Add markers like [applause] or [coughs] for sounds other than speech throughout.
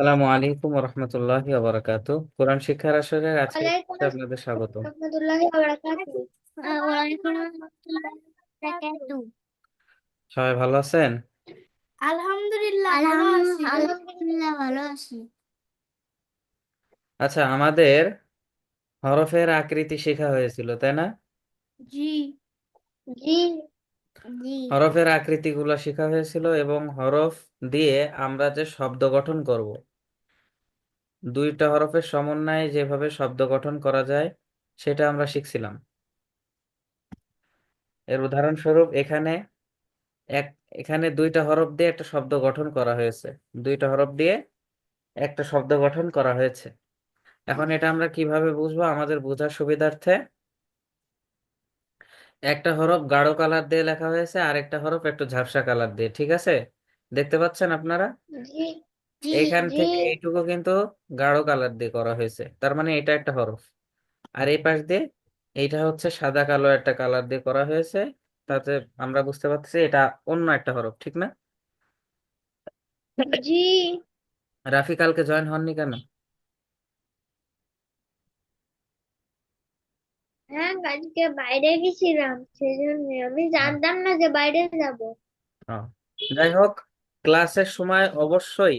আসসালামু আলাইকুম রহমতুল্লাহ বারাকাতু কোরআন শিক্ষার আসরের আজকে আপনাদের স্বাগত। সবাই ভালো আছেন? আলহামদুলিল্লাহ আলহামদুলিল্লাহ ভালো আছি। আচ্ছা আমাদের হরফের আকৃতি শেখা হয়েছিল তাই না? জি। জি। জি। হরফের আকৃতিগুলো শেখা হয়েছিল এবং হরফ দিয়ে আমরা যে শব্দ গঠন করব দুইটা হরফের সমন্বয়ে যেভাবে শব্দ গঠন করা যায়, সেটা আমরা শিখছিলাম। এর উদাহরণস্বরূপ এখানে এক, এখানে দুইটা হরফ দিয়ে একটা শব্দ গঠন করা হয়েছে। দুইটা হরফ দিয়ে একটা শব্দ গঠন করা হয়েছে। এখন এটা আমরা কীভাবে বুঝব? আমাদের বোঝার সুবিধার্থে একটা হরফ গাঢ় কালার দিয়ে লেখা হয়েছে আর একটা হরফ একটু ঝাপসা কালার দিয়ে। ঠিক আছে? দেখতে পাচ্ছেন আপনারা? জি জি জি। থেকে এইটুকু কিন্তু গাঢ় কালার দিয়ে করা হয়েছে। তার মানে এটা একটা হরফ। আর এই পাশ দিয়ে এইটা হচ্ছে সাদা কালো একটা কালার দিয়ে করা হয়েছে। তাতে আমরা বুঝতে পারছি এটা অন্য একটা হরফ ঠিক না? জি। রাফি কালকে জয়েন হননি কেন? হ্যাঁ আজকে বাইরে গেছিলাম সেজন্য। আমি জানতাম না যে বাইরে যাব। যাই হোক ক্লাসের সময় অবশ্যই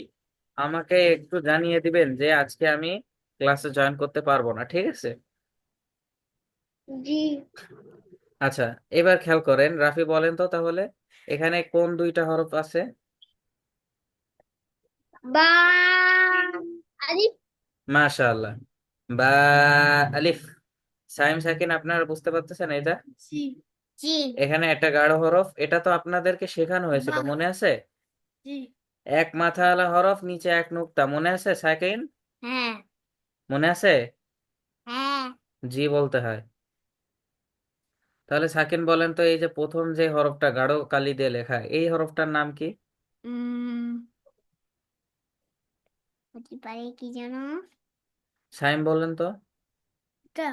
আমাকে একটু জানিয়ে দিবেন যে আজকে আমি ক্লাসে জয়েন করতে পারব না ঠিক আছে? জি। আচ্ছা এবার খেয়াল করেন রাফি বলেন তো তাহলে এখানে কোন দুইটা হরফ আছে? বা আলিফ। মাশাআল্লাহ। বা আলিফ। সাইম সাকিন আপনারা বুঝতে পারতেছেন এটা? জি। জি। এখানে একটা গাঢ় হরফ এটা তো আপনাদেরকে শেখানো হয়েছিল। মনে আছে? জি। এক মাথাওয়ালা হরফ নিচে এক নুক্তা। মনে আছে সাকিন? হ্যাঁ। মনে আছে? হ্যাঁ। জি বলতে হয়। তাহলে সাকিন বলেন তো এই যে প্রথম যে হরফটা গাঢ় কালি দিয়ে লেখা এই হরফটার নাম কি? উম হতে পারে কি জানো সাইম বলেন তো। এটা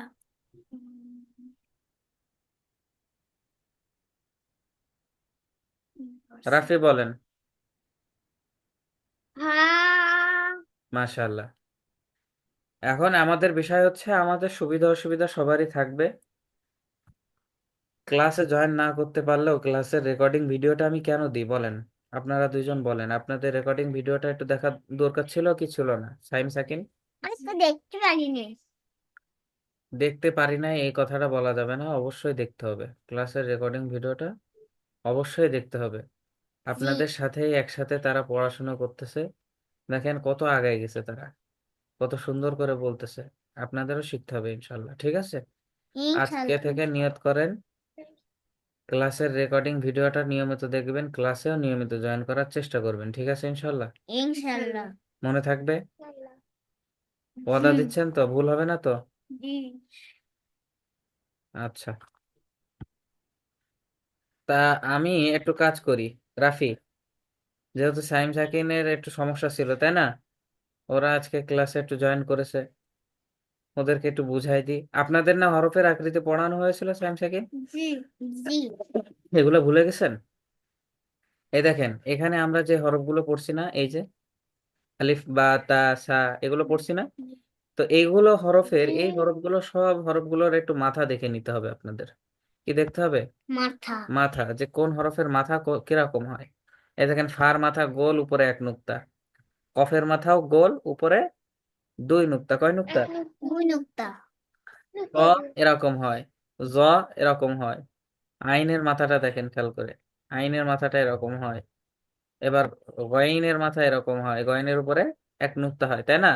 রাফি বলেন। হা মাশাআল্লাহ। এখন আমাদের বিষয় হচ্ছে আমাদের সুবিধা অসুবিধা সবারই থাকবে। ক্লাসে জয়েন না করতে পারলেও ক্লাসের রেকর্ডিং ভিডিওটা আমি কেন দিই বলেন? আপনারা দুইজন বলেন। আপনাদের রেকর্ডিং ভিডিওটা একটু দেখা দরকার ছিল কি ছিল না? সাইম সাকিন? আমি তো দেখতে পারিনি। দেখতে পারি না এই কথাটা বলা যাবে না। অবশ্যই দেখতে হবে। ক্লাসের রেকর্ডিং ভিডিওটা অবশ্যই দেখতে হবে। আপনাদের সাথেই একসাথে তারা পড়াশোনা করতেছে। দেখেন কত আগায় গেছে তারা। কত সুন্দর করে বলতেছে। আপনাদেরও শিখতে হবে ইনশাল্লাহ ঠিক আছে? আজকে থেকে নিয়ত করেন ক্লাসের রেকর্ডিং ভিডিওটা নিয়মিত দেখবেন ক্লাসেও নিয়মিত জয়েন করার চেষ্টা করবেন ঠিক আছে ইনশাল্লাহ? ইনশাআল্লাহ মনে থাকবে? ওয়াদা। দিচ্ছেন তো? ভুল হবে না তো? জি। আচ্ছা। তা আমি একটু কাজ করি। রাফি যেহেতু সাইম সাকিনের একটু সমস্যা ছিল তাই না? ওরা আজকে ক্লাসে একটু জয়েন করেছে। ওদেরকে একটু বুঝাই দিই। আপনাদের না হরফের আকৃতি পড়ানো হয়েছিল সাইম সাকিন? জি জি। এগুলো ভুলে গেছেন? এই দেখেন এখানে আমরা যে হরফগুলো পড়ছি না এই যে আলিফ বা তা সা এগুলো পড়ছি না? তো এইগুলো হরফের এই হরফগুলো সব হরফগুলোর একটু মাথা দেখে নিতে হবে আপনাদের। কি দেখতে হবে? মাথা। মাথা যে কোন হরফের মাথা কীরকম হয়? এই দেখেন ফার মাথা গোল উপরে এক নুক্তা। কফের মাথাও গোল উপরে দুই নুক্তা। কয় নুক্তা দুই নুক্তা। ক এরকম হয় জ এরকম হয়। আইনের মাথাটা দেখেন খেয়াল করে। আইনের মাথাটা এরকম হয়। এবার গয়নের মাথা এরকম হয়। গয়নের উপরে এক নুক্তা হয় তাই না?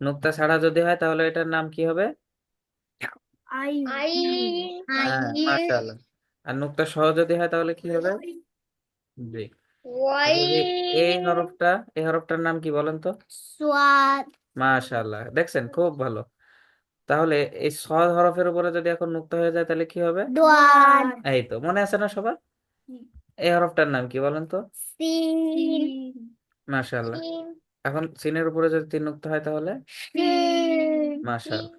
নুক্তা ছাড়া যদি হয় তাহলে এটার নাম কি হবে? আই আই হ্যাঁ মাশাআল্লাহ। আর নুক্তা সহ যদি হয় তাহলে কি হবে? জি। ওয়াই এই হরফটা এই হরফটার নাম কি বলেন তো? সোয়াদ মাশাআল্লাহ। দেখছেন খুব ভালো। তাহলে এই সদ হরফের উপরে যদি এখন নুক্তা হয়ে যায় তাহলে কি হবে? দোয়াদ এই তো মনে আছে না সবার? এই হরফটার নাম কি বলেন তো? সিন। মাশাআল্লাহ। এখন সিনের উপরে যদি তিন নুক্তা হয় তাহলে? শিন মাশাআল্লাহ।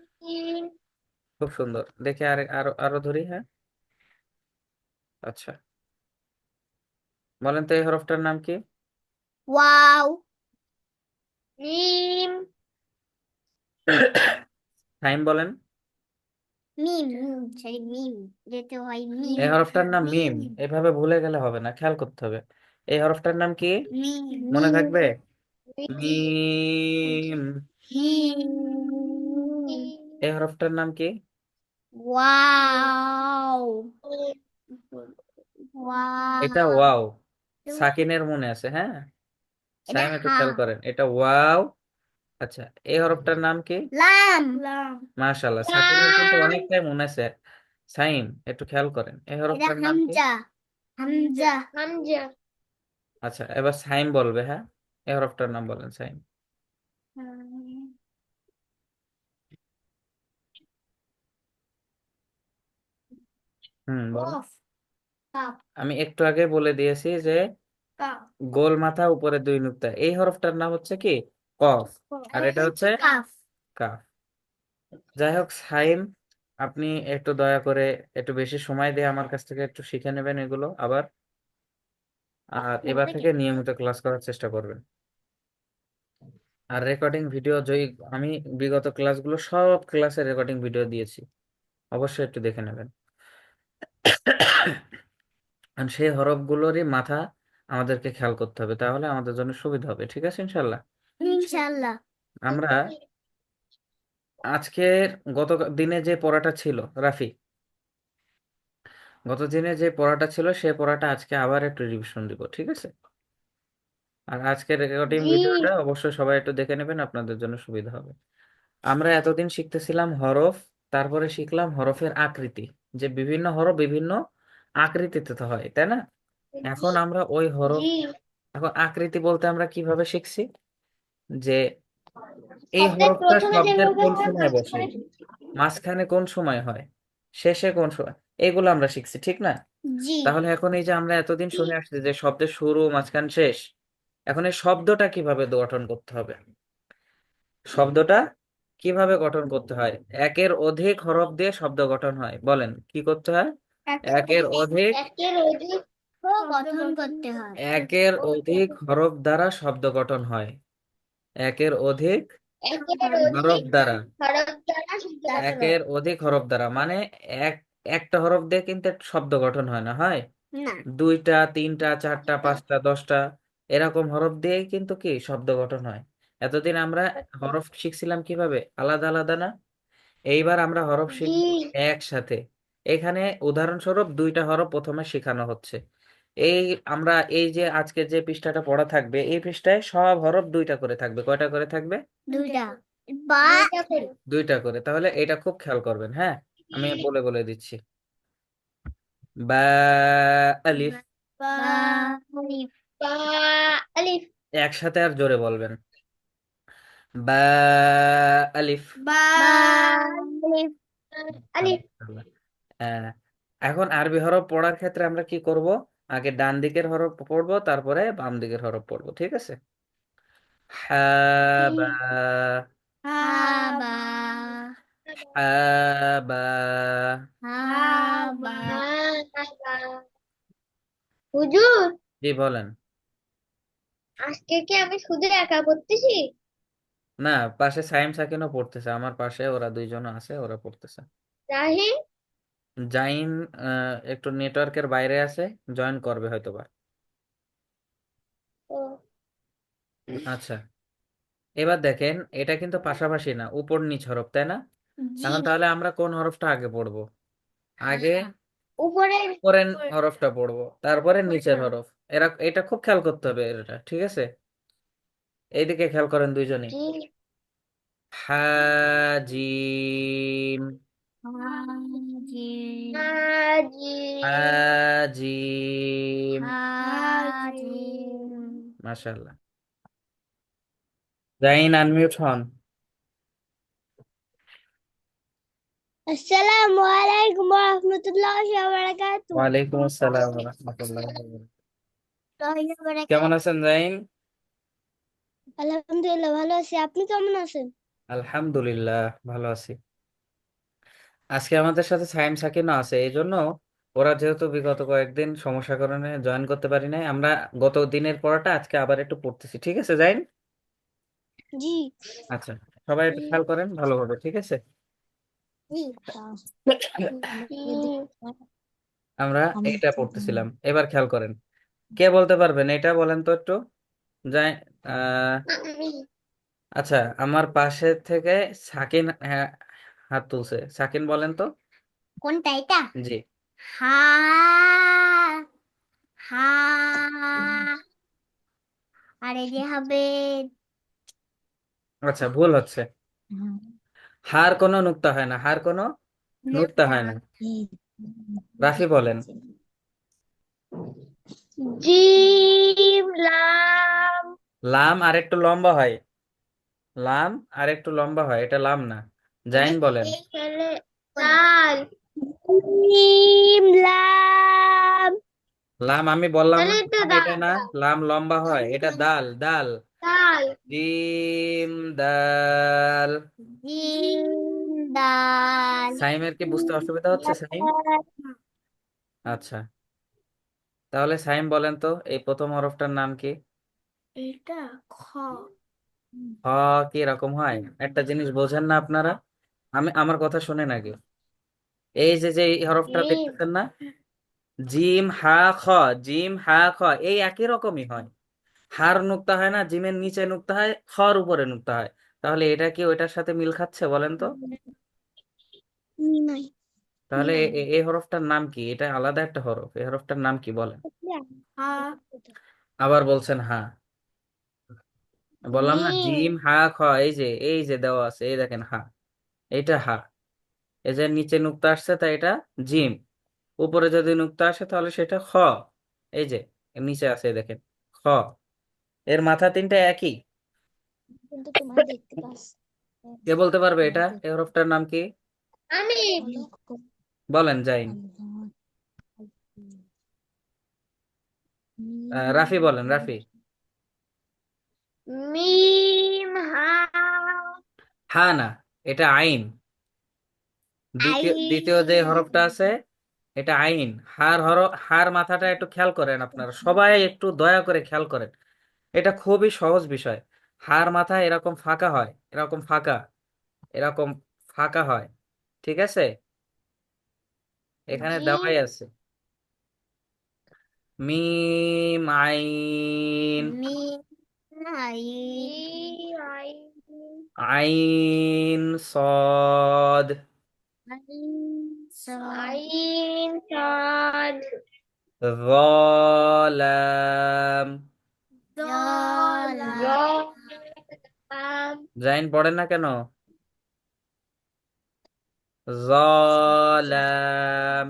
খুব সুন্দর। দেখে আর আরও আরও ধরি হ্যাঁ? আচ্ছা। বলেন তো এই হরফটার নাম কি? ওয়াও। মিম টাইম বলেন। মিম সরি মিম যেতে হয় মিম এই হরফটার নাম মিম। এভাবে ভুলে গেলে হবে না খেয়াল করতে হবে। এই হরফটার নাম কি? মনে থাকবে? মিম এই হরফটার নাম কি? ওয়াও ওয়াও এটা ওয়াও সাকিনের মনে আছে হ্যাঁ? এটা সাইম একটু খেয়াল হা। করেন এটা ওয়াও আচ্ছা এই হরফটার নাম কি? লাম। লাম। মাশাআল্লাহ সাকিনের কিন্তু অনেকটাই মনে আছে। সাইম একটু খেয়াল করেন এই এটা হরফটার নাম কি? হামজা। হামজা। হামজা। আচ্ছা এবার সাইম বলবে হ্যাঁ? এই হরফটার নাম বলেন সাইম। হুম বলো। কফ কাপ আমি একটু আগে বলে দিয়েছি যে কাপ গোল মাথা উপরে দুই নুক্তা এই হরফটার নাম হচ্ছে কি? কফ। আর এটা হচ্ছে কাফ। কাফ। যাই হোক সাইম আপনি একটু দয়া করে একটু বেশি সময় দিয়ে আমার কাছ থেকে একটু শিখে নেবেন এগুলো আবার। আর এবার থেকে নিয়মিত ক্লাস করার চেষ্টা করবেন। আর রেকর্ডিং ভিডিও যেই আমি বিগত ক্লাসগুলো সব ক্লাসের রেকর্ডিং ভিডিও দিয়েছি। অবশ্যই একটু দেখে নেবেন। সেই হরফগুলোরই মাথা আমাদেরকে খেয়াল করতে হবে তাহলে আমাদের জন্য সুবিধা হবে ঠিক আছে ইনশাল্লাহ ইনশাআল্লাহ। আমরা আজকের গত দিনে যে পড়াটা ছিল রাফি গত দিনে যে পড়াটা ছিল সেই পড়াটা আজকে আবার একটু রিভিশন দিব ঠিক আছে? আর আজকের রেকর্ডিং ভিডিওটা অবশ্যই সবাই একটু দেখে নেবেন আপনাদের জন্য সুবিধা হবে। আমরা এতদিন শিখতেছিলাম হরফ তারপরে শিখলাম হরফের আকৃতি। যে বিভিন্ন হরফ বিভিন্ন আকৃতিতে তো হয় তাই না? এখন আমরা ওই হরফ এখন আকৃতি বলতে আমরা কীভাবে শিখছি? যে এই হরফটা শব্দের কোন সময় বসে? মাঝখানে- কোন সময় হয়? শেষে কোন সময়? এগুলো আমরা শিখছি ঠিক না? জি। তাহলে এখন এই যে আমরা এতদিন শুনে আসছি যে শব্দের শুরু মাঝখান শেষ এখন এই শব্দটা কীভাবে গঠন করতে হবে? শব্দটা কীভাবে গঠন করতে হয়? একের অধিক হরফ দিয়ে শব্দ গঠন হয়। বলেন কি করতে হয়? একের অধিক একের অধিক গঠন করতে হয়। একের অধিক হরফ দ্বারা শব্দ গঠন হয়। একের অধিক একের হরফ অধিক দ্বারা। হরফ দ্বারা শব্দ গঠন হয়। একের অধিক হরফ দ্বারা মানে এক একটা হরফ দিয়ে কিন্তু শব্দ গঠন হয় না হয়? না। দুইটা তিনটা চারটা পাঁচটা দশটা এরকম হরফ দিয়েই কিন্তু কি শব্দ গঠন হয়? এতদিন আমরা হরফ শিখছিলাম কীভাবে? আলাদা আলাদা না? এইবার আমরা হরফ শিখব জি একসাথে। এখানে উদাহরণস্বরূপ দুইটা হরফ প্রথমে শেখানো হচ্ছে। এই আমরা এই যে আজকে যে পৃষ্ঠাটা পড়া থাকবে এই পৃষ্ঠায় সব হরফ দুইটা করে থাকবে। কয়টা করে থাকবে? দুইটা। বা দুইটা করে। দুইটা করে। তাহলে এটা খুব খেয়াল করবেন হ্যাঁ? আমি বলে বলে দিচ্ছি। বা আলিফ। বা আলিফ। বা আলিফ। একসাথে আর জোরে বলবেন। বা আলিফ। বা আলিফ। আলিফ। আহ, এখন আরবি হরফ পড়ার ক্ষেত্রে আমরা কি করব? আগে ডান দিকের হরফ পড়ব তারপরে বাম দিকের হরফ পড়ব ঠিক আছে? হা বা হাবা হা বা হাবা হুজুর? জি বলেন। আজকে কি আমি শুধু একা পড়তেছি? না পাশে সাইম সাকিনও পড়তেছে। আমার পাশে ওরা দুইজন আছে ওরা পড়তেছে। রাহিম জাইন আহ, একটু নেটওয়ার্কের বাইরে আছে জয়েন করবে হয়তোবা। ও। আচ্ছা। এবার দেখেন এটা কিন্তু পাশাপাশি না উপর নিচ হরফ তাই না? জি। এখন তাহলে আমরা কোন হরফটা আগে পড়ব? আগে উপরে উপরের হরফটা পড়ব তারপরে নিচের হরফ। এরা এটা খুব খেয়াল করতে হবে এটা ঠিক আছে? এইদিকে খেয়াল করেন দুইজনে হাজিম। হাজি হাজি হাজিম। মাশাআল্লাহ। জাইন আনমিউট হন। আসসালামু আলাইকুম ওয়া রাহমাতুল্লাহি ওয়া বারাকাতুহু ওয়ালাইকুম আসসালাম ওয়া রাহমাতুল্লাহি ওয়া বারাকাতুহু। কেমন আছেন জাইন? আলহামদুলিল্লাহ ভালো আছি। আপনি কেমন আছেন? আলহামদুলিল্লাহ ভালো আছি। আজকে আমাদের সাথে সাইম সাকিনও আছে এই জন্য ওরা যেহেতু বিগত কয়েকদিন সমস্যার কারণে জয়েন করতে পারি নাই আমরা গত দিনের পড়াটা আজকে আবার একটু পড়তেছি ঠিক আছে জাইন? জি। আচ্ছা সবাই একটু খেয়াল করেন ভালোভাবে ঠিক আছে? আমরা এটা পড়তেছিলাম এবার খেয়াল করেন। কে বলতে পারবেন? এটা বলেন তো একটু। যাই আচ্ছা আমার পাশে থেকে সাকিন হ্যাঁ, হাত তুলছে। সাকিন বলেন তো। কোনটা এটা? জি। হা হা আর যে হবে আচ্ছা ভুল হচ্ছে। হার কোনো নুক্তা হয় না হার কোনো নুক্তা হয় না। রাফি বলেন। জিম লাম। লাম আর একটু লম্বা হয়। লাম আর একটু লম্বা হয় এটা লাম না। জাইন বলেন। লাল। জিম লাম। লাম আমি বললাম না এটা না লাম লম্বা হয় এটা দাল দাল। দাল। জিম দাল। জিম দাল। সাইমের কি বুঝতে অসুবিধা হচ্ছে সাইম? আচ্ছা। তাহলে সাইম বলেন তো এই প্রথম হরফটার নাম কি? এটা খ। হ কি রকম হয়? একটা জিনিস বোঝেন না আপনারা। আমি আমার কথা শুনেন আগে। এই যে যে এই হরফটা জিম। দেখতেছেন না? জিম হা খ জিম হা খ এই একই রকমই হয়। হার নুক্তা হয় না জিমের নিচে নুক্তা হয় খর উপরে নুক্তা হয়। তাহলে এটা কি ওইটার সাথে মিল খাচ্ছে বলেন তো? নাই। তাহলে এই হরফটার নাম কি? এটা আলাদা একটা হরফ। এই হরফটার নাম কি বলেন? হা। আবার বলছেন হা। বললাম না জিম। জিম হা খ এই যে এই যে দেওয়া আছে এই দেখেন হা। এটা হা। এই যে নিচে নুক্তা আসছে তাই এটা জিম। উপরে যদি নুক্তা আসে তাহলে সেটা খ। এই যে নিচে আছে দেখেন খ। এর মাথা তিনটা একই? কিন্তু তোমার দেখতে পাস কে বলতে পারবে এটা? এই হরফটার নাম কি? আমি। বলেন জাইন আহ, রাফি বলেন রাফি। মিম হা। হা না এটা আইন। দ্বিতীয় দ্বিতীয় যে হরফটা আছে এটা আইন। হার হর হার মাথাটা একটু খেয়াল করেন আপনারা। সবাই একটু দয়া করে খেয়াল করেন। এটা খুবই সহজ বিষয়। হার মাথা এরকম ফাঁকা হয় এরকম ফাঁকা এরকম ফাঁকা হয় ঠিক আছে? এখানে। দেওয়াই আছে। মিম আইন আইন সদ। আইন সাদ। লাম র জাইন পড়েন না কেন? জলাম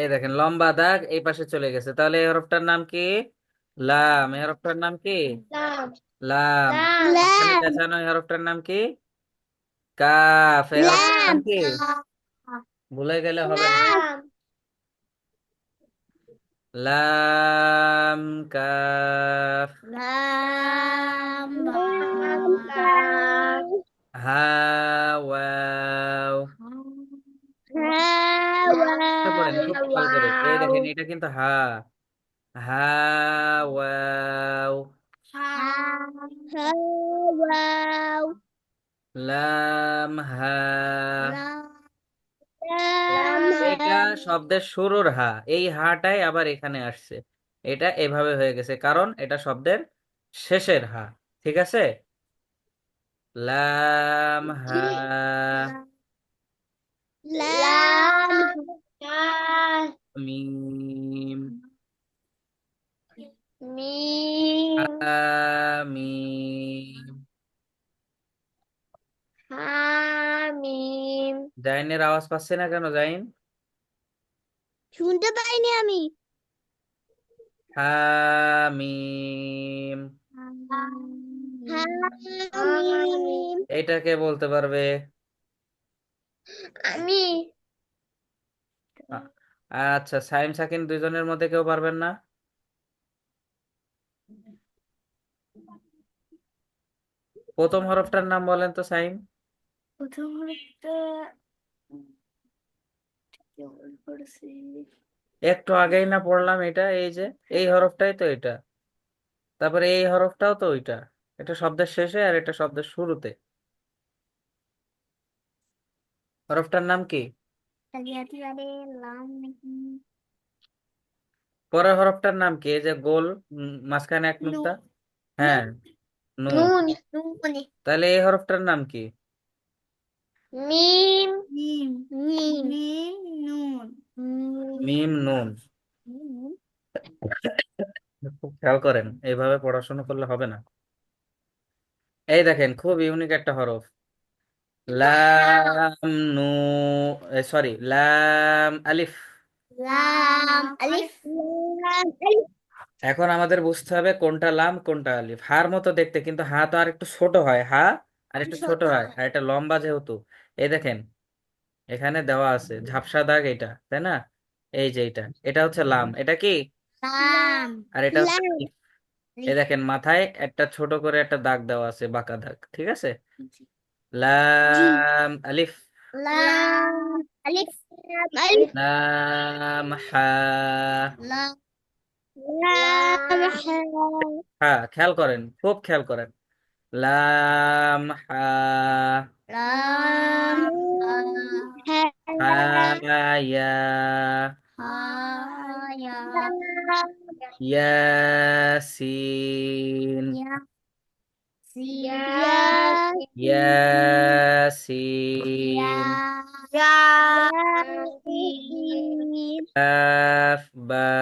এই দেখেন লম্বা দাগ এই পাশে চলে গেছে। তাহলে এই হরফটার নাম কি? লাম। এই হরফটার নাম কি? লাম। লাম। লাম। এখানে পেঁচানো এই হরফটার নাম কি? কাফ। এই হরফটার নাম কি? ভুলে গেলে হবে না। লাম। লাম কাফ। লাম লাম কাফ। এটা দেখেন কিন্তু হা হা ওয়াও হা ওয়াও লাম হা লাম এটা শব্দের শুরুর হা এই হাটাই আবার এখানে আসছে এটা এভাবে হয়ে গেছে কারণ এটা শব্দের শেষের হা ঠিক আছে লাম হা লাম হা মিম মিম হা মিম হা মিম জাইনের আওয়াজ পাচ্ছে না কেন জাইন শুনতে পাইনি আমি হা মিম হামিম এটা কে বলতে পারবে? আমি। আচ্ছা সাইম সাকিন দুইজনের মধ্যে কেউ পারবেন না? প্রথম হরফটার নাম বলেন তো সাইম। প্রথম হরফটা একটু আগেই না পড়লাম এটা এই যে এই হরফটাই তো এটা। তারপরে এই হরফটাও তো ওইটা। এটা শব্দের শেষে আর এটা শব্দের শুরুতে। হরফটার নাম কি? পরের হরফটার নাম কি? এই যে গোল মাঝখানে এক নুক্তা। হ্যাঁ নুন। নুন নুন। তাহলে এই হরফটার নাম কি? মিম মিম মিম মিম নুন। মিম নুন। খুব খেয়াল করেন এইভাবে পড়াশোনা করলে হবে না। এই দেখেন খুব ইউনিক একটা হরফ। লাম নু সরি লাম আলিফ। লাম আলিফ। লাম আলিফ। এখন আমাদের বুঝতে হবে কোনটা লাম কোনটা আলিফ। হার মতো দেখতে কিন্তু হা তো আর একটু ছোট হয়। হা আর একটু ছোট হয় আর এটা লম্বা যেহেতু। এই দেখেন এখানে দেওয়া আছে ঝাপসা দাগ এটা তাই না? এই যে এটা এটা হচ্ছে লাম। এটা কি? লাম। আর এটা হচ্ছে এই দেখেন মাথায় একটা ছোট করে একটা দাগ দেওয়া আছে বাঁকা দাগ ঠিক আছে? লাম আলিফ। লাম আলিফ। আলিফ লাম হা। লাম হ্যাঁ খেয়াল করেন খুব খেয়াল করেন। লাম হা। লাম হা। ইয়া হায়া। ইয়াসিন ya ইয়াসিন ya কাফ বা কাফ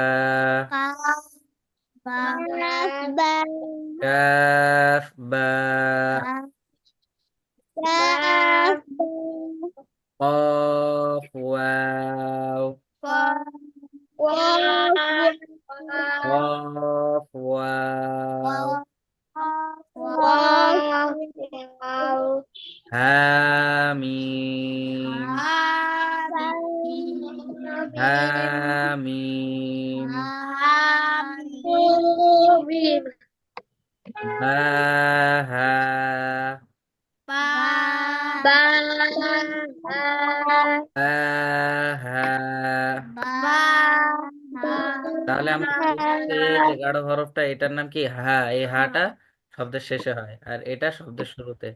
তাহলে আমরা বুঝছি গাঢ় হরফটা এটার নাম কি? হা এই হাটা শব্দের শেষে হয় আর এটা শব্দের শুরুতে।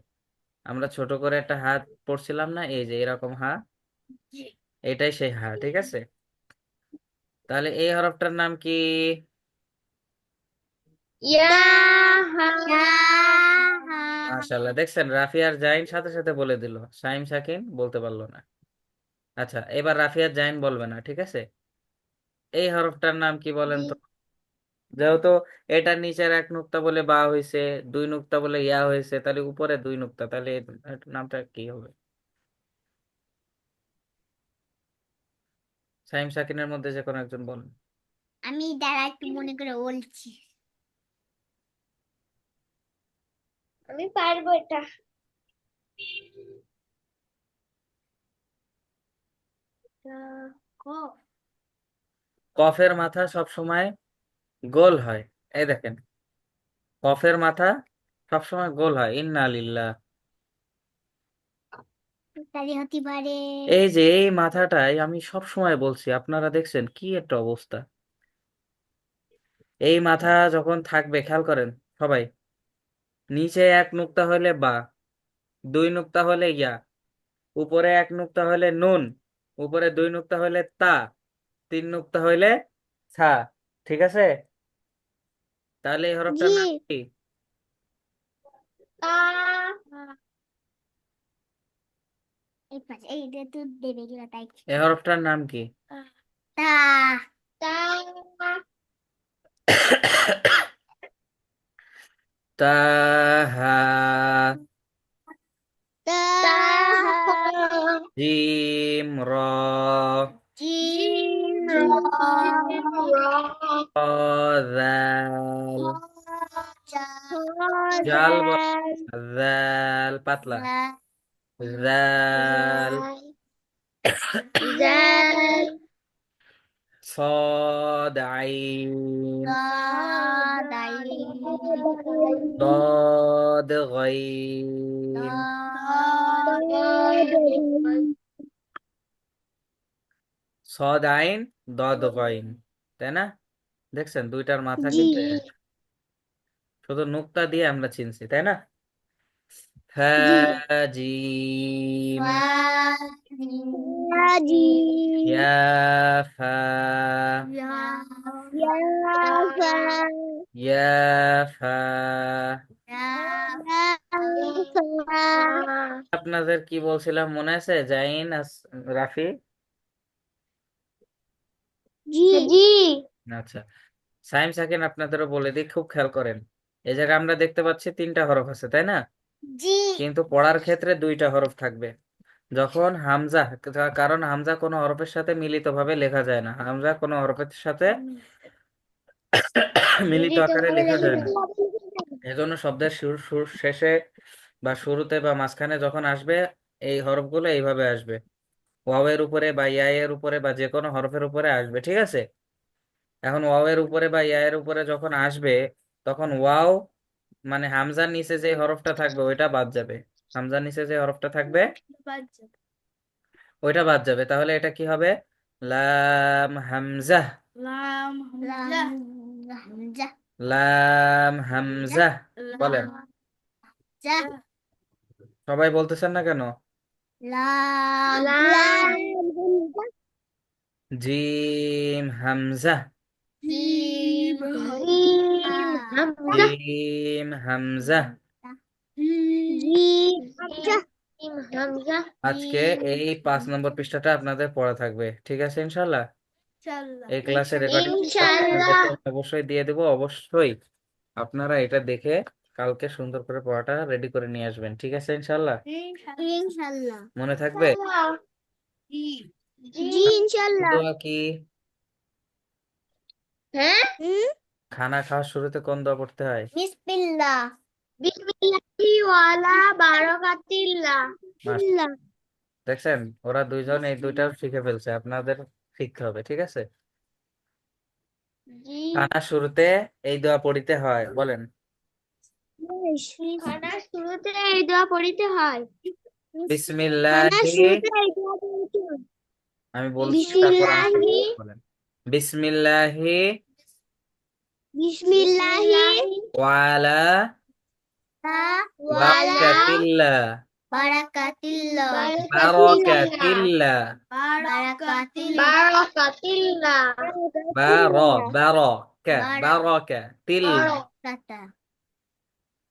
আমরা ছোট করে একটা হাত পড়ছিলাম না এই যে এরকম হা এটাই সেই হা ঠিক আছে? তাহলে এই হরফটার নাম কি? মাশাআল্লাহ দেখছেন? রাফি আর জাইন সাথে সাথে বলে দিল। সাইম সাকিন বলতে পারল না। আচ্ছা এবার রাফি আর জাইন বলবে না ঠিক আছে? এই হরফটার নাম কি বলেন তো? যেহেতু এটার নিচের এক নুক্তা বলে বা হয়েছে দুই নুক্তা বলে ইয়া হয়েছে তাহলে উপরে দুই নুক্তা তাহলে নামটা কি হবে? সাইম সাকিনের মধ্যে যে কোনো একজন বলেন। আমি দাঁড়া একটু মনে করে বলছি। আমি পারব এটা। কফ কফের মাথা সব সময় গোল হয়। এই দেখেন কফের মাথা সব সময় গোল হয়। ইন্না লিল্লাহ। এই যে এই মাথাটাই আমি সব সময় বলছি আপনারা দেখছেন কি একটা অবস্থা। এই মাথা যখন থাকবে খেয়াল করেন সবাই নিচে এক নুক্তা হলে বা দুই নুক্তা হলে ইয়া উপরে এক নুক্তা হলে নুন উপরে দুই নুক্তা হলে তা তিন নুক্তা হইলে? ছা ঠিক আছে। তাহলে এই হরফটার নাম কি? এই হরফটার নাম কি? তা তাহা তা [coughs] জিম র। জিম। র জাল জাল বল জাল পাতলা জাল صاد عين ضاد غين صاد عين দদ গইন তাই না? দেখছেন? দুইটার মাথা জি। কিন্তু এক। শুধু নুক্তা দিয়ে আমরা চিনছি তাই না? হ্যাঁ জিম ইয়া ফা। ইয়া ফা। আপনাদের কি বলছিলাম মনে আছে? জাইন রাফি? জি জি। আচ্ছা সাইম সাকিন আপনাদেরও বলে দিই খুব খেয়াল করেন। এই জায়গায় আমরা দেখতে পাচ্ছি তিনটা হরফ আছে তাই না? Ji. কিন্তু পড়ার ক্ষেত্রে দুইটা হরফ থাকবে। যখন হামজা কারণ হামজা কোনো হরফের সাথে মিলিতভাবে লেখা যায় না। হামজা কোনো হরফের সাথে মিলিত আকারে লেখা যায় না। এজন্য শব্দের শুরু শুরু শেষে বা শুরুতে বা মাঝখানে যখন আসবে এই হরফগুলো এইভাবে আসবে। ওয়াওয়ের উপরে বা ইয়ায়ের উপরে বা যে কোনো হরফের উপরে আসবে ঠিক আছে? এখন ওয়াওয়ের উপরে বা ইয়ায়ের উপরে যখন আসবে তখন ওয়াও মানে হামজার নিচে যে হরফটা থাকবে ওইটা বাদ যাবে। হামজার নিচে যে হরফটা থাকবে ওইটা বাদ যাবে। তাহলে এটা কি হবে? লাম হামজা. Hamzah. Hamzah. লাম হামজা। বলেন। সবাই বলতেছেন না কেন? Lam. Lam. Jim Hamzah. Jim Hamzah Jim. Hamzah. Jim Hamzah. আজকে এই পাঁচ নম্বর পৃষ্ঠাটা আপনাদের পড়া থাকবে ঠিক আছে ইনশাল্লাহ. এই ক্লাসের রেকর্ডিং ইনশাআল্লাহ। অবশ্যই দিয়ে দেবো অবশ্যই আপনারা এটা দেখে কালকে সুন্দর করে পড়াটা রেডি করে নিয়ে আসবেন ঠিক আছে ইনশাল্লাহ Insyaallah. মনে থাকবে? জি। ইনশাআল্লাহ। দোয়া কি? হ্যাঁ? খানা খাওয়ার শুরুতে কোন দোয়া পড়তে হয়? Bismillah. বিসমিল্লাহি ওয়ালা বারাকাতিল্লাহ। দেখছেন ওরা দুইজন এই দুইটা শিখে ফেলছে আপনাদের শিখতে হবে ঠিক আছে? জি। খানার শুরুতে এই দোয়া পড়িতে হয় বলেন। খানার শুরুতে এই দোয়া পড়িতে হয় খানার বিসমিল্লাহি শুরুতে এই দোয়া পড়িতে হয় আমি বলছি তারপর আপনি বিসমিল্লাহি বলেন বিসমিল্লাহি বিসমিল্লাহি ওয়ালা ওয়ালা বারাকাতিল্লাহ Barakatillah. বারাকাতিল্লাহ Barakatillah. বারাকাতিল্লাহ বারা বারাকা বারাকাতিল্লাহ Kata. বারাকাতিল্লাহ বারাকাতিল্লাহ বারাকাতিল্লাহ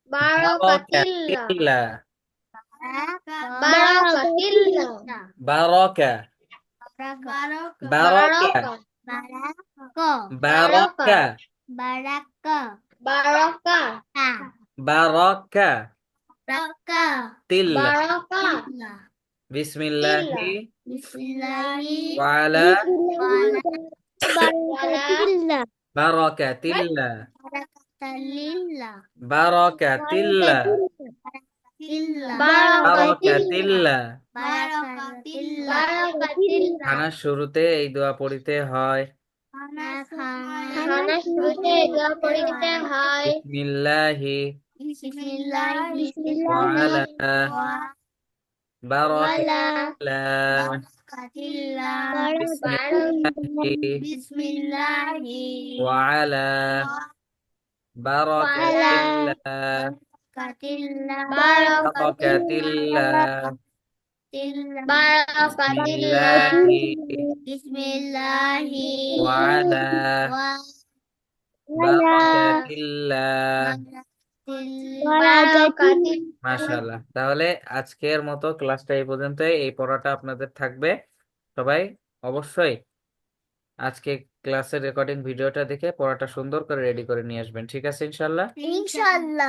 Barokatilla. Barokatilla. Barokatillah. Baroka. Baroka. Baroka. Baroka. Baraka. Baraka. Baraka. Baraka. Tillah. Baraka. Bismillahi. Bismillahi. Wa ala. Barakatillah. Barakatillah. বারাকাতিল্লাহ বারাকাতিল্লাহ বারাকাতিল্লাহ খানার শুরুতে এই দোয়া পড়িতে হয় খানার শুরুতে দোয়া পড়িতে হয় বিসমিল্লাহি বিসমিল্লাহি বারাকাতিল্লাহ বারাকাতিল্লাহ বারাকাতিল্লাহ মাশাআল্লাহ তাহলে আজকের মতো ক্লাসটা এই পর্যন্তই এই পড়াটা আপনাদের থাকবে সবাই অবশ্যই আজকে ক্লাসের রেকর্ডিং ভিডিওটা দেখে পড়াটা সুন্দর করে রেডি করে নিয়ে আসবেন ঠিক আছে, ইনশাল্লাহ Inshallah.